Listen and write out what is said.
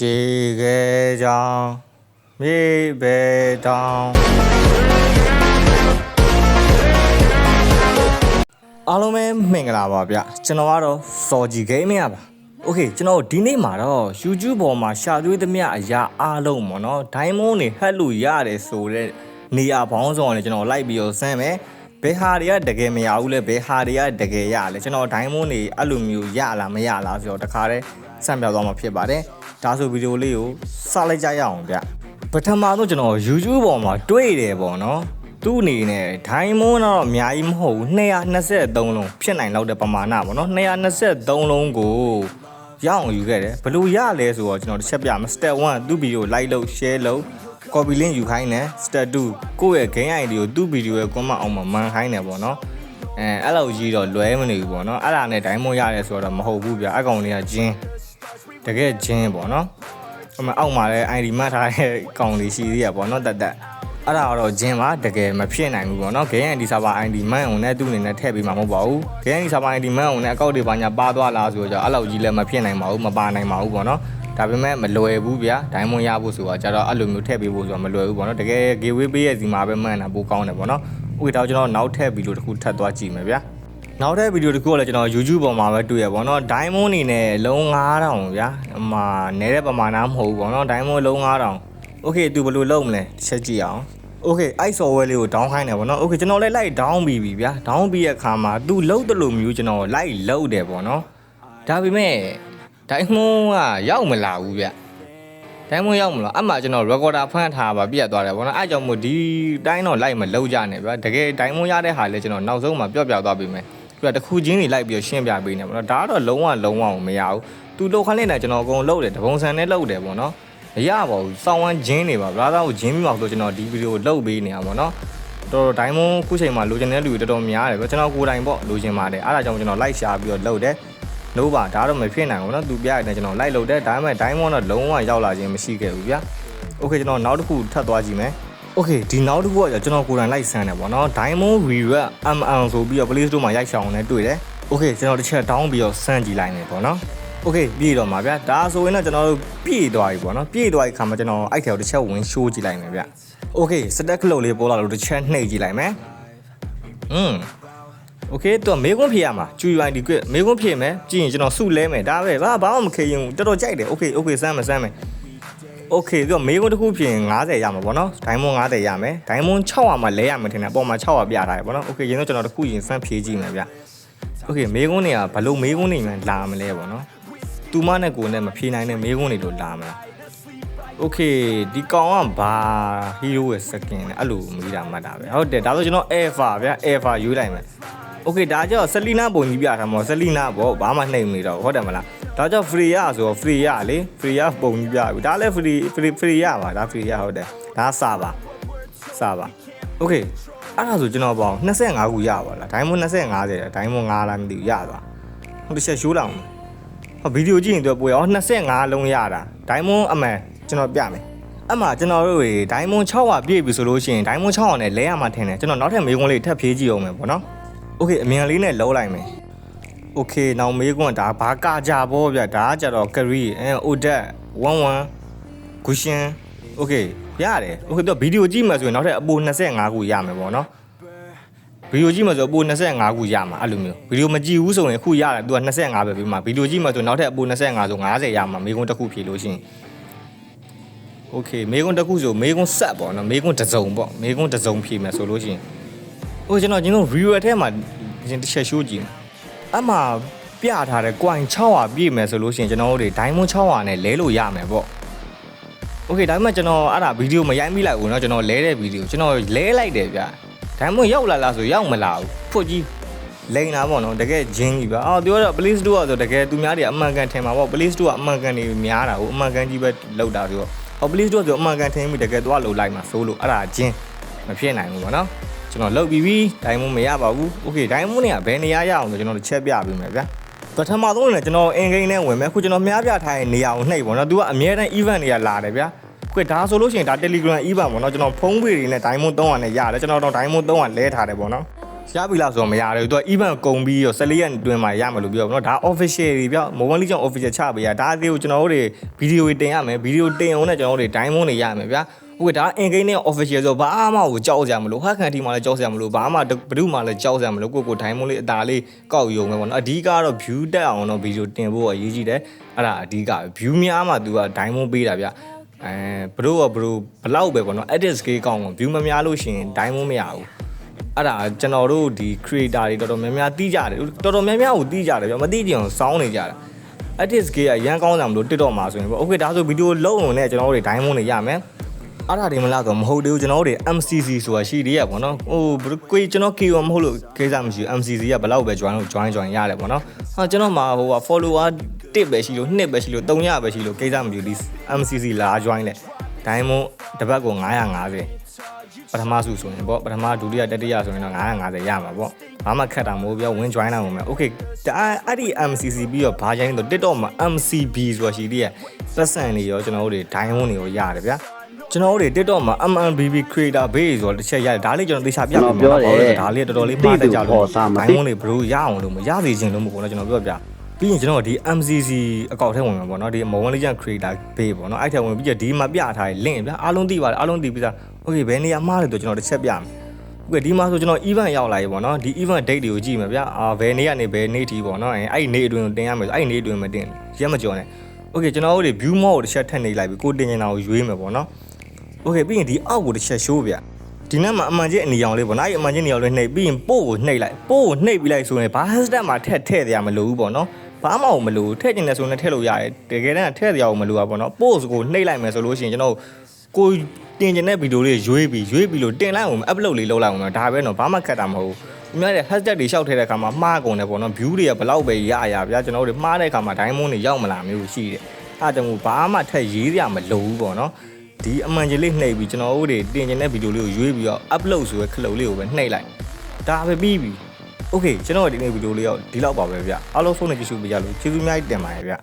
ရှေခဲ့ကြောင်းမြေပဲတောင်းအားလုံးပဲမင်္ဂလာပါဗျကျွန်တော်ကတော့စော်ကြီးဂိမ်းမရပါโอเคကျွန်တော်ဒီနေ့မှာတော့ YouTube ပေါ်မှာရှာသွေးသမျှအရာအားလုံးပေါ့နော်ဒိုင်းမွန်းတွေဟက်လို့ရတယ်ဆိုတော့နေရာဘောင်းဆောင်နဲ့ကျွန်တော်လိုက်ပြီးတော့ဆန်းမယ်ဘယ်ဟာတွေကတကယ်မရဘူးလဲဘယ်ဟာတွေကတကယ်ရလဲကျွန်တော်ဒိုင်းမွန်းတွေအဲ့လိုမျိုးရလားမရလားဆိုတော့တခါတည်း စမ်းပြသွားမှာဖြစ်ပါတယ်ဒါဆိုဗီဒီယိုလေးကိုစလိုက်ကြရအောင်ဗျပထမဆုံးကျွန်တော် YouTube ပေါ်မှာတွေ့တယ်ပေါ့နော်သူ့အနေနဲ့ဒိုင်းမွန်းတော့အများကြီးမဟုတ်ဘူး223လုံးဖြစ်နိုင်လောက်တဲ့ပမာဏပေါ့နော်223လုံးကိုရအောင်ယူခဲ့တယ်ဘယ်လိုရလဲဆိုတော့ကျွန်တော်တစ်ချက်ပြမယ် step 1သူ့ဗီဒီယို like လုပ် share လုပ် copy link ယူခိုင်းတယ် step 2ကိုယ့်ရဲ့ game ID ကိုသူ့ဗီဒီယိုရဲ့ comment အောင်မှာမှန်ခိုင်းတယ်ပေါ့နော်အဲအဲ့လိုကြီးတော့လွဲမနေဘူးပေါ့နော်အဲ့ဒါနဲ့ဒိုင်းမွန်းရတယ်ဆိုတော့မဟုတ်ဘူးဗျအကောင်လေးကဂျင်း တကယ်ဂျင်းပေါ့နော်ဟိုမှာအောက်မှာလည်း ID မှတ်ထားတဲ့ကောင်လေးရှိသေးရပေါ့နော်တက်တက်အဲ့ဒါတော့ဂျင်းပါတကယ်မဖြစ်နိုင်ဘူးပေါ့နော် game ID server ID မှန်အောင်နဲ့သူ့အနေနဲ့ထည့်ပေးမှာမဟုတ်ပါဘူး game ID server ID မှန်အောင်နဲ့အကောက်တွေပါညာပါသွားလားဆိုတော့အဲ့လိုကြီးလည်းမဖြစ်နိုင်ပါဘူးမပါနိုင်ပါဘူးပေါ့နော်ဒါပေမဲ့မလွယ်ဘူးဗျာဒိုင်းမွန်ရဖို့ဆိုတာကြတော့အဲ့လိုမျိုးထည့်ပေးဖို့ဆိုတာမလွယ်ဘူးပေါ့နော်တကယ် gateway ပေးရဲ့စီမှာပဲမှန်တာပိုကောင်းတယ်ပေါ့နော်ဥပဒေတော့ကျွန်တော်နောက်ထပ်ဗီဒီယိုတစ်ခုထပ်သွားကြည့်မယ်ဗျာ နောက်ထပ်ဗီဒီယိုတစ်ခုကလည်းကျွန်တော် YouTube ပေါ်မှာပဲတွေ့ရပေါ့နော် Diamond အနေနဲ့လုံး9000ဗျာအမှနဲတဲ့ပမာဏမဟုတ်ဘူးပေါ့နော် Diamond လုံး9000 Okay သူဘယ်လိုလုပ်မလဲတစ်ချက်ကြည့်အောင် Okay အဲ့ software လေးကို down ခိုင်းတယ်ပေါ့နော် Okay ကျွန်တော်လည်း like down ပြီးပြီဗျာ down ပြီးရဲ့အခါမှာသူလုံးတလို့မျိုးကျွန်တော် like လုံးတယ်ပေါ့နော်ဒါပေမဲ့ Diamond ကရောက်မလာဘူးဗျဒိုင်းမွန်ရောက်မလားအမှကျွန်တော် recorder ဖမ်းထားပါပြတ်သွားတယ်ဗောနော်အဲကြောင့်မို့ဒီတိုင်းတော့လိုက်မလောက်ကြနဲ့ဗျာတကယ်ဒိုင်းမွန်ရတဲ့ဟာလဲကျွန်တော်နောက်ဆုံးမှပြော့ပြသွားပေးမယ် ပြီးတော့တစ်ခုချင်းတွေလိုက်ပြီးရှင်းပြပေးနေဗောနော်ဒါကတော့လုံးဝလုံးဝမရဘူးသူလောက်ခန်းလေးနဲ့ကျွန်တော်အကုန်လုပ်တယ်တပုံစံနဲ့လုပ်တယ်ဗောနော်မရပါဘူးစောင်းဝမ်းဂျင်းနေပါဗလားသားကိုဂျင်းပြီးမှဆိုကျွန်တော်ဒီဗီဒီယိုလုပ်ပေးနေတာဗောနော်တော်တော်ဒိုင်းမွန်ခုချိန်မှာလိုချင်တဲ့လူတွေတော်တော်များတယ်ဗျကျွန်တော်ကိုယ်တိုင်ပေါ့လိုချင်ပါတယ်အဲဒါကြောင့်ကျွန်တော်လိုက်ရှာပြီးတော့လုပ်တယ်လို့ပါဒါတော့မဖြစ်နိုင်ဘူးเนาะသူပြရတဲ့ကျွန်တော်လိုက်လုပ်တယ်ဒါပေမဲ့ diamond တော့လုံးဝရောက်လာခြင်းမရှိခဲ့ဘူးဗျာ okay ကျွန်တော်နောက်တစ်ခုထပ်သွားကြည့်မယ် okay ဒီနောက်တစ်ခုကကျွန်တော်ကိုယ်တိုင်လိုက်ဆန်းတယ်ပေါ့နော် diamond reward mm ဆိုပြီးတော့ play store မှာရိုက်ရှောင်းနေတွေ့တယ် okay ကျွန်တော်တစ်ချက် down ပြီးတော့ဆန်းကြည့်လိုက်မယ်ပေါ့နော် okay ပြည့်တော့မှာဗျာဒါဆိုရင်တော့ကျွန်တော်တို့ပြည့်သွားပြီပေါ့နော်ပြည့်သွားပြီခါမှာကျွန်တော်အဲ့ထဲကိုတစ်ချက်ဝင်ရှိုးကြည့်လိုက်မယ်ဗျ okay stack ခလုတ်လေးပေါ်လာလို့တစ်ချက်နှိပ်ကြည့်လိုက်မယ်อืม โอเคတော့မေကွန်းဖြေရမှာကျူ UI ဒီကွမေကွန်းဖြေမယ်ကြည့်ရင်ကျွန်တော်စုလဲမယ်ဒါပဲဘာဘာမှမခေရင်တော်တော်ကြိုက်တယ်โอเคโอเคစမ်းမယ်စမ်းမယ် โอเคတော့မေကွန်းတစ်ခုဖြေရင်90ရမှာပေါ့နော်ဒိုင်းမွန်90ရမယ်ဒိုင်းမွန်600မှာလဲရမယ်ထင်တယ်အပေါ်မှာ600ပြထားတယ်ပေါ့နော်โอเคရင်တော့ကျွန်တော်တစ်ခုရင်စမ်းဖြေကြည့်မယ်ဗျโอเคမေကွန်းတွေကဘလို့မေကွန်းတွေမှလာမလဲပေါ့နော်သူမနဲ့ကိုနဲ့မဖြေနိုင်တဲ့မေကွန်းတွေလို့လာမလားโอเคဒီကောင်ကဘာဟီးရိုးရဲ့စကင်လဲအဲ့လိုမေးတာမှတ်တာပဲဟုတ်တယ်ဒါဆိုကျွန်တော် Alpha ဗျာ Alpha ယူလိုက်မယ် โอเคဒါကြောင့်ဆလီနာပုံကြီးပြထားမှာဆလီနာပေါ့ဘာမှနှိမ်မနေတော့ဟုတ်တယ်မလား ဒါကြောင့် free ရဆိုတော့ free ရလေ free ရပုံကြီးပြပြီဒါလည်း free free free ရပါဒါ free ရဟုတ်တယ်ဒါစာပါစာပါโอเคအဲ့ဒါဆိုကျွန်တော်ပေါ့25ခုရပါလားဒိုင်းမွန်25 50ဒိုင်းမွန်9လားမသိဘူးရသွားဟုတ်တစ်ချက်ရှိုးလောက်ဟောဗီဒီယိုကြည့်ရင်တော့ပိုရအောင်25လုံးရတာဒိုင်းမွန်အမှန်ကျွန်တော်ပြမယ်အမှကျွန်တော်တို့တွေဒိုင်းမွန်600ပြည့်ပြီဆိုလို့ရှိရင်ဒိုင်းမွန်600နဲ့လဲရမှာထင်တယ်ကျွန်တော်နောက်ထပ်မေးခွန်းလေးထပ်ဖြေးကြည့်အောင်မယ်ပေါ့နော် โอเคအမြန်လေးနဲ့လုံးလိုက်မယ် โอเคနောက်မေးခွန်းဒါဘာကာကြဘောဗျဒါကကြတော့ကရီအဲအိုဒက်11ဂူရှင်โอเคရတယ်โอเคတော့ဗီဒီယိုကြည့်မှဆိုရင်နောက်ထပ်အပို25ခုရမယ်ပေါ့နော်ဗီဒီယိုကြည့်မှဆိုအပို25ခုရမှာအဲ့လိုမျိုးဗီဒီယိုမကြည့်ဘူးဆိုရင်ခုရတယ်သူက25ပဲပြီးမှဗီဒီယိုကြည့်မှဆိုနောက်ထပ်အပို25ဆို50ရမှာမေးခွန်းတစ်ခုဖြေလို့ရှိရင်โอเคမေးခွန်းတစ်ခုဆိုမေးခွန်းဆက်ပေါ့နော်မေးခွန်းတစ်စုံပေါ့မေးခွန်းတစ်စုံဖြေမယ်ဆိုလို့ရှိရင် ဟိုကျွန်တော်ကျွန်တော် review ထဲမှာရင်တစ်ချက်ရှိုးကြည့် အမှပြထားတဲ့ coin 600ပြည့်မယ်ဆိုလို့ရှိရင်ကျွန်တော်တို့တွေ diamond 600နဲ့လဲလို့ရမယ်ပေါ့ Okay ဒါပေမဲ့ကျွန်တော်အဲ့ဒါဗီဒီယိုမရိုက်မိလိုက်ဘူးเนาะကျွန်တော်လဲတဲ့ဗီဒီယိုကျွန်တော်လဲလိုက်တယ်ဗျ diamond ရောက်လာလားဆိုရောက်မလာဘူးဖွတ်ကြီးလိန်တာပေါ့နော်တကယ်ဂျင်းကြီးပါအော်ပြောတော့ play store ဆိုတကယ်သူများတွေအမှန်ကန်ထင်မှာပေါ့ play store ကအမှန်ကန်တွေများတာဟိုအမှန်ကန်ကြီးပဲလောက်တာဆိုတော့ဟော play store ဆိုအမှန်ကန်ထင်ပြီးတကယ်သွားလို့လိုက်မှာဆိုလို့အဲ့ဒါဂျင်းမဖြစ်နိုင်ဘူးပေါ့နော် ကျွန်တော်လုတ်ပြီးပြီဒိုင်မွန်မရပါဘူးโอเคဒိုင်မွန်เนี่ยဘယ်နေရာရအောင်ဆိုကျွန်တော်တစ်ချက်ပြပေးမယ်ဗျာပထမဆုံးလည်းကျွန်တော်အင်ဂိမ်းနဲ့ဝင်မယ်ခုကျွန်တော်မြားပြထားတဲ့နေရာကိုနှိပ်ပေါ့နော်သူကအမြဲတမ်း event တွေကလာတယ်ဗျာခွေဒါဆိုလို့ရှိရင်ဒါ Telegram event ပေါ့နော်ကျွန်တော်ဖုန်းပေတွေနဲ့ Diamond 300နဲ့ရတယ်ကျွန်တော်တော့ Diamond 300လဲထားတယ်ပေါ့နော် ရပြီလားဆိုတော့မရတယ်သူက event ကုန်ပြီးတော့14ရက်အတွင်းမှာရမယ်လို့ပြောတော့เนาะဒါ official တွေဗျ mobile legend official ချပေးရဒါအသေးကိုကျွန်တော်တို့တွေဗီဒီယိုတွေတင်ရမယ်ဗီဒီယိုတင်အောင်နဲ့ကျွန်တော်တို့တွေ diamond တွေရမယ်ဗျ ဟုတ်ကဲ့ဒါအင်ကိန်းနဲ့ official ဆိုဘာမှကိုကြောက်စရာမလိုဟက်ခံတီမှာလည်းကြောက်စရာမလိုဘာမှဘယ်သူမှလည်းကြောက်စရာမလိုကိုကို diamond လေးအသာလေးကောက်ယူမယ်ပေါ့နော်အဓိကတော့ view တက်အောင်တော့ဗီဒီယိုတင်ဖို့အရေးကြီးတယ်အဲ့ဒါအဓိက view များမှ तू က diamond ပေးတာဗျအဲဘလို့ကဘလို့ဘလောက်ပဲပေါ့နော် edit scale ကောင်းအောင် view မများလို့ရှိရင် diamond မရဘူးအဲ့ဒါကျွန်တော်တို့ဒီ creator တွေတော်တော်များများသိကြတယ်တော်တော်များများကိုသိကြတယ်ဗျမသိကြအောင်စောင်းနေကြတာ edit scale ကရန်ကောင်းတာမလို့ TikTok မှာဆိုရင်ပေါ့ okay ဒါဆိုဗီဒီယိုလုံးအောင်နဲ့ကျွန်တော်တို့တွေ diamond တွေရမယ် အဲ့ဒါတွေမလားဆိုမဟုတ်သေးဘူးကျွန်တော်တို့တွေ MCC ဆိုတာရှိသေးရပေါ့နော်ဟိုကိုကျွန်တော် KO မဟုတ်လို့ကိစ္စမရှိဘူး MCC ကဘယ်လောက်ပဲ join လို့ join join ရတယ်ပေါ့နော်ဟာကျွန်တော်မှာဟိုက follower 1ပဲရှိလို့2ပဲရှိလို့300ပဲရှိလို့ကိစ္စမရှိဘူးဒီ MCC လာ join လဲ diamond တစ်ပတ်ကို950ပထမစုဆိုရင်ပေါ့ပထမဒုတိယတတိယဆိုရင်တော့950ရမှာပေါ့ဘာမှခက်တာမဟုတ်ပြောဝင် join နိုင်မှာမယ် okay ဒါအဲ့ဒီ MCC ပြီးတော့ဘာချိုင်းတော့ TikTok မှာ MCB ဆိုတာရှိသေးရဲ့ပတ်စံတွေရောကျွန်တော်တို့တွေ diamond တွေရောရတယ်ဗျာ ကျွန်တော်တို့တွေ TikTok မှာ MMBB creator base ဆိုတော့တစ်ချက်ရတယ်ဒါလေးကျွန်တော်သေချာပြပြမှာဒါလေးတော်တော်လေးမှားတတ်ကြလို့ diamond တွေဘလို့ရအောင်လို့မရစေချင်လို့မဟုတ်ဘူးเนาะကျွန်တော်ပြောပြပြီးရင်ကျွန်တော်ဒီ MCC အကောင့်ထဲဝင်မှာပေါ့เนาะဒီ Mobile Legends creator base ပေါ့เนาะအဲ့ထဲဝင်ပြီးတော့ဒီမှာပြထားတဲ့ link ဗျာအားလုံးသိပါတယ်အားလုံးသိပြီးသား okay ဘယ်နေရာမှားလဲတော့ကျွန်တော်တစ်ချက်ပြမယ်ဟုတ်ကဲ့ဒီမှာဆိုကျွန်တော် event ရောက်လာပြီပေါ့နော်ဒီ event date တွေကိုကြည့်မယ်ဗျာအာဘယ်နေ့ကနေဘယ်နေ့ထိပေါ့နော်အဲ့ဒီနေ့အတွင်းကိုတင်ရမယ်ဆိုအဲ့ဒီနေ့အတွင်းမတင်ရက်မကြော်နဲ့ okay ကျွန်တော်တို့တွေ view mode ကိုတစ်ချက်ထပ်နေလိုက်ပြီကိုတင်နေတာကိုရွေးမယ်ပေါ့နော် okay ပြီးရင်ဒီအောက်ကိုတစ်ချက် show ဗျာဒီနေ့မှာအမှန်ချင်းအနီရောင်လေးပေါ့နော်အဲ့ဒီအမှန်ချင်းအနီရောင်လေးနှိပ်ပြီးရင်ပို့ကိုနှိပ်လိုက်ပို့ကိုနှိပ်ပြီးလိုက်ဆိုရင်ဘာ hashtag မှာထည့်ထည့်ရမလို့ဘူးပေါ့နော်ဘာမှမလို့ထည့်ကျင်တယ်ဆိုရင်ထည့်လို့ရတယ်တကယ်တမ်းထည့်ရအောင်မလို့ပါပေါ့နော် post ကိုနှိပ်လိုက်မယ်ဆိုလို့ရှိရင်ကျွန်တော်ကိုတင်ကျင်တဲ့ဗီဒီယိုလေးရွေးပြီးရွေးပြီးလို့တင်လိုက်အောင် upload လေးလုပ်လိုက်အောင်ဒါပဲတော့ဘာမှခက်တာမဟုတ်ဘူးအများတဲ့ hashtag တွေရှောက်ထည့်တဲ့အခါမှာမှားကုန်တယ်ပေါ့နော် view တွေကဘလောက်ပဲရရဗျာကျွန်တော်တို့မှားတဲ့အခါမှာ diamond တွေရောက်မလာမျိုးရှိတယ်အဲ့ဒါကြောင့်မို့ဘာမှထည့်ရေးရမလို့ဘူးပေါ့နော် ဒီအမှန်ကြီးလေးနှိပ်ပြီးကျွန်တော်တို့တွေတင်ကျင်တဲ့ဗီဒီယိုလေးကိုရွေးပြီးတော့ upload ဆိုရဲခလုတ်လေးကိုပဲနှိပ်လိုက်ဒါပဲပြီးပြီ okay ကျွန်တော်ဒီနေ့ဗီဒီယိုလေးရောက်ဒီလောက်ပါပဲဗျအားလုံးဆုံးနေကြည့်ရှုပေးကြလို့ကျေးဇူးအများကြီးတင်ပါတယ်ဗျ